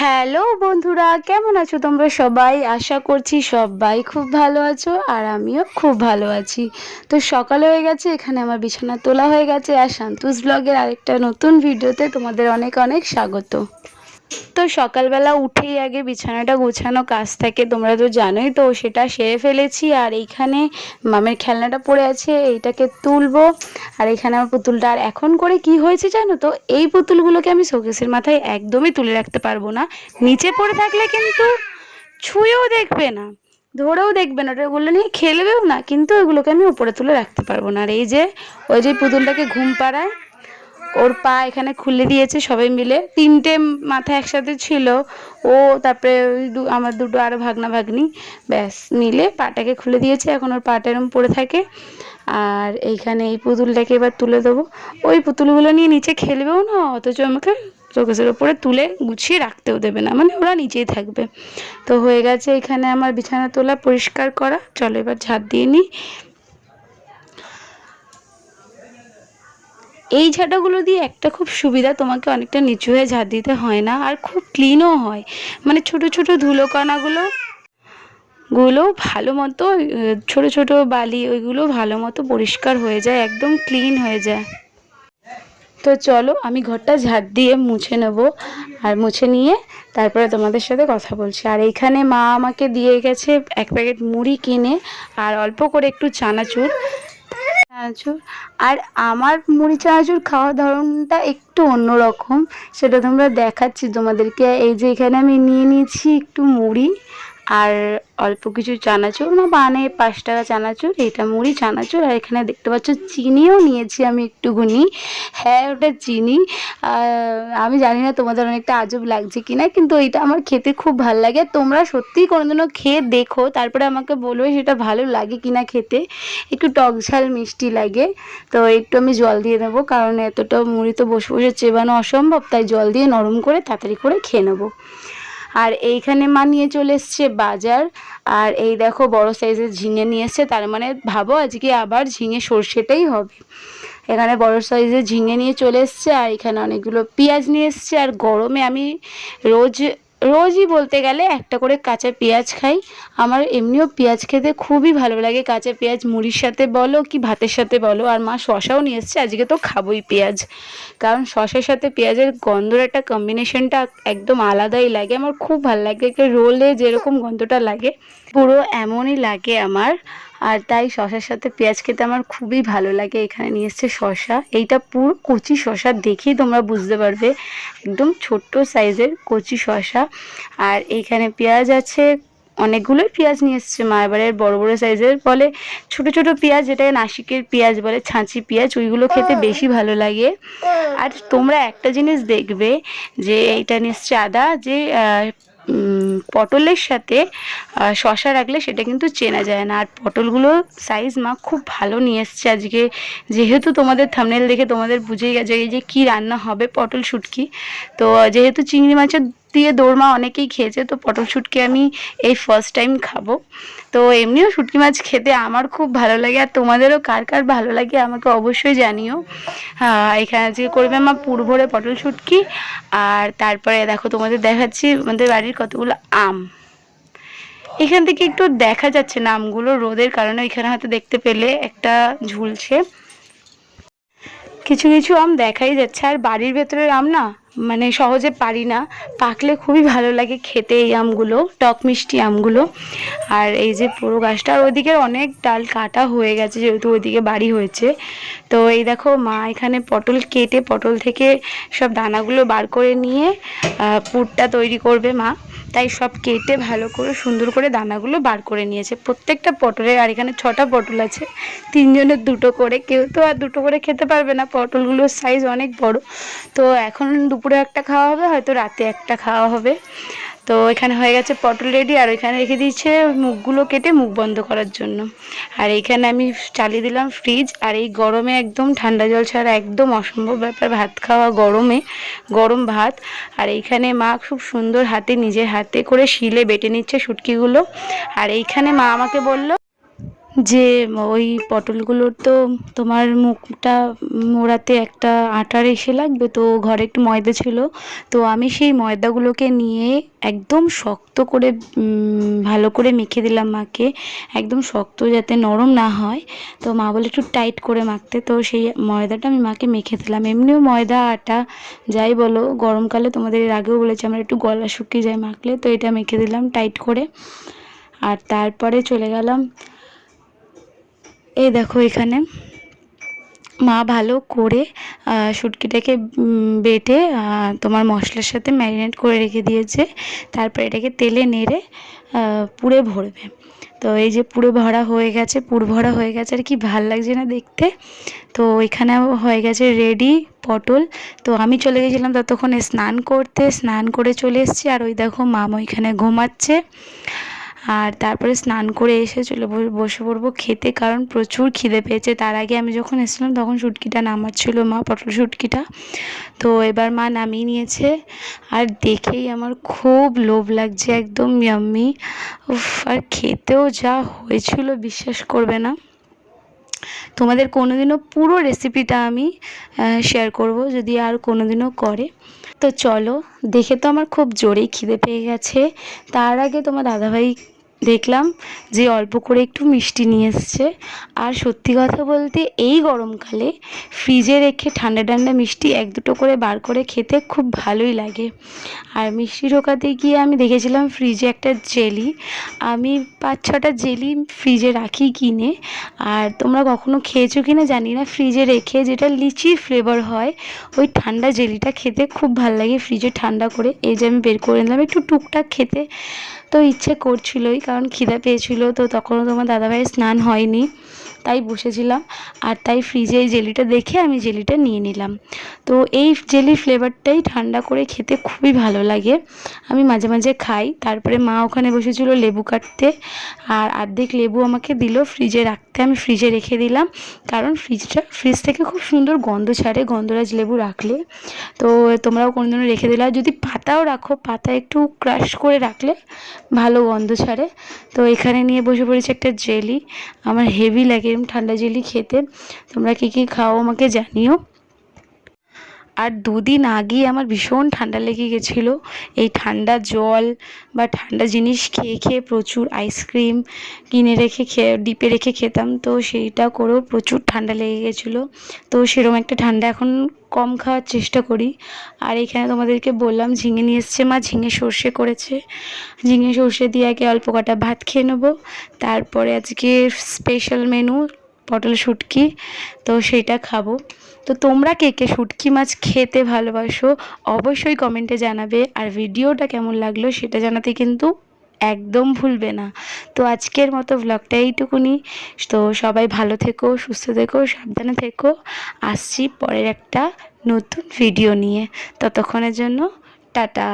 Hello বন্ধুরা, কেমন আছো তোমরা সবাই? আশা করছি সবাই খুব ভালো আছো আর আমিও খুব ভালো আছি। তো সকাল হয়ে গেছে, এখানে আমার বিছানা তোলা হয়ে গেছে আর শান্তুস ব্লগের আরেকটা নতুন ভিডিওতে তোমাদের অনেক অনেক স্বাগত। তো সকালবেলা উঠেই আগে বিছানাটা গোছানো কাজ থাকে, তোমরা তো জানোই তো, সেটা সেরে ফেলেছি। আর এইখানে মামের খেলনাটা পড়ে আছে, এইটাকে তুলবো। আর এখানে আমার পুতুলটা, আর এখন করে কি হয়েছে জানো তো, এই পুতুলগুলোকে আমি শোকেসের মাথায় একদমই তুলে রাখতে পারব না। নিচে পড়ে থাকলে কিন্তু ছুঁয়েও দেখবে না, ধরেও দেখবে না। ওটা ওগুলো নিয়ে খেলবেও না। কিন্তু ওগুলোকে আমি উপরে তুলে রাখতে পারব না। আর এই যে, ওই যে পুতুলটাকে ঘুম পাড়ায় ওর পা এখানে খুলে দিয়েছে সবাই মিলে। তিনটে মাথা একসাথে ছিল। ও তারপরে আমার দুটো আরও ভাগনা ভাগ্নি, ব্যাস, মিলে পাটাকে খুলে দিয়েছে। এখন ওর পাটা এরম পড়ে থাকে। আর এইখানে এই পুতুলটাকে এবার তুলে দেবো। ওই পুতুলগুলো নিয়ে নিচে খেলবেও না, অথচ আমাকে চোখের ওপরে তুলে গুছিয়ে রাখতেও দেবে না। মানে ওরা নিচেই থাকবে। তো হয়ে গেছে এখানে আমার বিছানা তোলা পরিষ্কার করা। চলো এবার ঝাড় দিয়ে নিই। এই ঝাঁটাগুলো দিয়ে একটা খুব সুবিধা তোমাকে অনেকটা নিচু হয়ে ঝাঁট দিতে হয় না, আর খুব ক্লিনও হয়। মানে ছোট ছোট ধুলোকণাগুলো গুলো ভালো মতো ছোট ছোট বালি, ওইগুলো ভালো মতো পরিষ্কার হয়ে যায়, একদম ক্লিন হয়ে যায়। তো চলো, আমি ঘরটা ঝাঁট দিয়ে মুছে নেব, আর মুছে নিয়ে তারপরে তোমাদের সাথে কথা বলছি। আর এইখানে মা আমাকে দিয়ে গেছে এক প্যাকেট মুড়ি কিনে, আর অল্প করে একটু চানাচুর। চানাচুর। আর আমার মুড়ি চানাচুর খাওয়ার ধরনটা একটু অন্যরকম। সেটা তোমরা দেখাচ্ছি তোমাদেরকে। এই যে এখানে আমি নিয়ে নিয়েছি একটু মুড়ি। আর অল্প কিছু চানাচুর, না মানে পাঁচ টাকা চানাচুর, এটা মুড়ি, চানাচুর, আর এখানে দেখতে পাচ্ছ চিনিও নিয়েছি আমি একটুখানি। হ্যাঁ ওটা চিনি। আমি জানি না তোমাদের অনেকটা আজব লাগছে কিনা, কিন্তু এটা আমার খেতে খুব ভালো লাগে। তোমরা সত্যিই কোনোদিনও খেয়ে দেখো, তারপরে আমাকে বলবে সেটা ভালো লাগে কিনা খেতে। একটু টক ঝাল মিষ্টি লাগে, তো একটু আমি জল দিয়ে দেবো কারণ এতটা মুড়ি তো বসে বসে চেবানো অসম্ভব, তাই জল দিয়ে নরম করে তাড়াতাড়ি করে খেয়ে নেব। আর এইখানে মানিয়ে চলে এসছে বাজার। আর এই দেখো বড় সাইজের ঝিঙে নিয়ে এসছে, তার মানে ভাবো আজকে আবার ঝিঙে সর্ষেটাই হবে। এখানে বড় সাইজের ঝিঙে নিয়ে চলে এসছে, আর এখানে অনেকগুলো পেঁয়াজ নিয়ে এসছে, আর গরমে আমি রোজ রোজই বলতে গেলে একটা করে কাঁচা পেঁয়াজ খাই। আমার এমনিও পেঁয়াজ খেতে খুবই ভালো লাগে। কাঁচা পেঁয়াজ মুড়ির সাথে বলো কি ভাতের সাথে বলো। আর মা শশাও নিয়ে এসছে। আজকে তো খাবোই পেঁয়াজ। কারণ শশার সাথে পেঁয়াজের গন্ধর একটা কম্বিনেশনটা একদম আলাদাই লাগে। আমার খুব ভালো লাগে। রোলে যেরকম গন্ধটা লাগে, পুরো এমনই লাগে আমার। আর তাই শশার সাথে পেঁয়াজ খেতে আমার খুবই ভালো লাগে। এখানে নিয়ে এসছে শশা। এইটা পুরো কচি শশা দেখেই তোমরা বুঝতে পারবে। একদম ছোট্ট সাইজের কচি শশা। আর এইখানে পেঁয়াজ আছে অনেকগুলোই পেঁয়াজ নিয়ে এসছে মা। এবারের বড় বড় সাইজের বলে ছোট ছোট পেঁয়াজ যেটাকে নাসিকের পেঁয়াজ বলে ছাঁচি পেঁয়াজ ওইগুলো খেতে বেশি ভালো লাগে। আর তোমরা একটা জিনিস দেখবে যে এইটা নিশ্চয় আদা যে পটলের সাথে শশা রাখলে সেটা কিন্তু চেনা যায় না। আর পটলগুলো সাইজ মা খুব ভালো নিয়ে এসছে আজকে। যেহেতু তোমাদের থামনেল দেখে তোমাদের বুঝেই গেছে যে কী রান্না হবে পটল শুটকি। তো, যেহেতু চিংড়ি মাছের দিয়ে দোরমা অনেকেই খেয়েছে, তো পটল শুটকি আমি এই ফার্স্ট টাইম খাব। তো এমনিও শুটকি মাছ খেতে আমার খুব ভালো লাগে, আর তোমাদেরও কার কার ভালো লাগে আমাকে অবশ্যই জানিও। এখানে আজকে করবে আমার পুর ভরে পটল শুটকি, আর তারপরে দেখো তোমাদের দেখাচ্ছি আমাদের বাড়ির কতগুলো আম। এখান থেকে একটু দেখা যাচ্ছে না আমগুলো, রোদের কারণে এখানে হয়তো দেখতে পেলে একটা ঝুলছে। কিছু কিছু আম দেখাই যাচ্ছে, আর বাড়ির ভেতরের আম না মানে সহজে পারি না। পাকলে খুবই ভালো লাগে খেতে এই আমগুলো, টক মিষ্টি আমগুলো। আর এই যে পুরো গাছটা, আর ওদিকে অনেক ডাল কাটা হয়ে গেছে, যেহেতু ওইদিকে বাড়ি হয়েছে। তো এই দেখো, মা এখানে পটল কেটে, পটল থেকে সব দানাগুলো বার করে নিয়ে পুরটা তৈরি করবে মা। তাই সব কেটে ভালো করে সুন্দর করে দানাগুলো বার করে নিয়েছে। প্রত্যেকটা পটলের আর এখানে ছটা পটল আছে, তিনজনের দুটো করে। কেউ তো আর দুটো করে খেতে পারবে না, পটলগুলোর সাইজ অনেক বড়। তো এখন দুপুরে একটা খাওয়া হবে, হয়তো রাতে একটা খাওয়া হবে। তো এখানে হয়ে গেছে পটল রেডি আর ওইখানে রেখে দিয়েছে মুখগুলো কেটে মুখ বন্ধ করার জন্য। আর এইখানে আমি চালিয়ে দিলাম ফ্রিজ আর এই গরমে একদম ঠান্ডা জল ছাড়া একদম অসম্ভব ব্যাপার, ভাত খাওয়া গরমে, গরম ভাত। আর এইখানে মা খুব সুন্দর হাতে নিজের হাতে করে শিলে বেটে নিচ্ছে শুটকিগুলো আর এইখানে মা আমাকে বলল যে ওই পটলগুলোর তো তোমার মুখটা মোড়াতে একটা আটার এসে লাগবে, তো ঘরে একটু ময়দা ছিল। তো আমি সেই ময়দাগুলোকে নিয়ে একদম শক্ত করে ভালো করে মেখে দিলাম মাকে। একদম শক্ত যাতে নরম না হয়। তো মা বলে একটু টাইট করে মাখতে। তো সেই ময়দাটা আমি মাকে মেখে দিলাম। এমনিও ময়দা, আটা, যাই বলো, গরমকালে তোমাদের এর আগেও বলেছি, আমার একটু গলা শুকিয়ে যায় মাখলে। তো এটা মেখে দিলাম টাইট করে। আর তারপরে চলে গেলাম এই দেখো এখানে। মা ভালো করে শুটকিটাকে বেটে তোমার মশলার সাথে ম্যারিনেট করে রেখে দিয়েছে। তারপর এটাকে তেলে নেড়ে পুড়ে ভরবে। তো এই যে পুরো ভরা হয়ে গেছে, পুর ভরা হয়ে গেছে, আর কি ভালো লাগছে না দেখতে। তো এখানে হয়ে গেছে রেডি পটল। তো আমি চলে গেছিলাম ততক্ষণে স্নান করতে, স্নান করে চলে এসেছি। আর ওই দেখো মাম ওইখানে ঘুমাচ্ছে। আর তারপরে স্নান করে এসে চলে বসে পড়ব খেতে, কারণ প্রচুর খিদে পেয়েছে। তার আগে আমি যখন এসেছিলাম তখন শুটকিটা নামাচ্ছিল মা, পটল শুটকিটা তো এবার মা নামিয়ে নিয়েছে। আর দেখেই আমার খুব লোভ লাগছে, একদম ইয়াম্মি উফ, আর খেতেও যা হয়েছিল বিশ্বাস করবে না। তোমাদের কোনোদিনও পুরো রেসিপিটা আমি শেয়ার করব যদি আর কোনোদিনও করে। তো চলো, দেখে তো আমার খুব জোরেই খিদে পেয়ে গেছে। তার আগে তোমার দাদাভাই দেখলাম যে অল্প করে একটু মিষ্টি নিয়ে এসছে। আর সত্যি কথা বলতে এই গরমকালে ফ্রিজে রেখে ঠান্ডা ঠান্ডা মিষ্টি এক দুটো করে বার করে খেতে খুব ভালোই লাগে। আর মিষ্টি ঢোকাতে গিয়ে আমি দেখেছিলাম ফ্রিজে একটা জেলি। আমি পাঁচ ছটা জেলি ফ্রিজে রাখি কিনে। আর তোমরা কখনো খেয়েছো কি না জানি না। ফ্রিজে রেখে যেটা লিচির ফ্লেভার হয়, ওই ঠান্ডা জেলিটা খেতে খুব ভালো লাগে। ফ্রিজে ঠান্ডা করে এই যে আমি বের করে নিলাম, একটু টুকটাক খেতে তো ইচ্ছে করছিলই। কারণ খিদে পেয়েছিল, তো তখনও তোমার দাদাভাইয়ের স্নান হয়নি, তাই বসেছিলাম। আর তাই ফ্রিজে এই জেলিটা দেখে আমি জেলিটা নিয়ে নিলাম। তো এই জেলি ফ্লেভারটাই ঠান্ডা করে খেতে খুবই ভালো লাগে। আমি মাঝে মাঝে খাই। তারপরে মা ওখানে বসেছিল লেবু কাটতে। আর অর্ধেক লেবু আমাকে দিল ফ্রিজে রাখতে। আমি ফ্রিজে রেখে দিলাম। কারণ ফ্রিজটা ফ্রিজ থেকে খুব সুন্দর গন্ধ ছাড়ে, গন্ধরাজ লেবু রাখলে। তো তোমরাও কোনোদিনও রেখে দিলে। যদি পাতাও রাখো, পাতা একটু ক্রাশ করে রাখলে ভালো গন্ধ ছাড়ে। তো এখানে নিয়ে বসে পড়েছে একটা জেলি আমার হেভি লাগে এরকম ঠান্ডা জেলি খেতে। তোমরা কী কী খাও আমাকে জানিও। আর দুদিন আগেই আমার ভীষণ ঠান্ডা লেগে গেছিল। এই ঠান্ডা জল বা ঠান্ডা জিনিস খেয়ে খেয়ে প্রচুর আইসক্রিম কিনে রেখে খেয়ে ডিপে রেখে খেতাম। তো সেইটা করেও প্রচুর ঠান্ডা লেগে গেছিল। তো সেরকম একটা ঠান্ডা এখন কম খাওয়ার চেষ্টা করি। আর এখানে তোমাদেরকে বললাম, ঝিঙে নিয়ে এসছে মা, ঝিঙে সর্ষে করেছে। ঝিঙে সর্ষে দিয়ে আগে অল্প কটা ভাত খেয়ে নেব। তারপরে আজকে স্পেশাল মেনু পটল শুটকি, তো সেটা খাব। তো তোমরা কে কে শুটকি মাছ খেতে ভালোবাসো অবশ্যই কমেন্টে জানাবে। আর ভিডিওটা কেমন লাগল সেটা জানাতে কিন্তু একদম ভুলবে না। তো আজকের মতো ভ্লগটা এইটুকুনি। তো সবাই ভালো থেকো, সুস্থ থেকো, সাবধানে থেকো। আসছি পরের একটা নতুন ভিডিও নিয়ে। ততক্ষণের জন্য টাটা।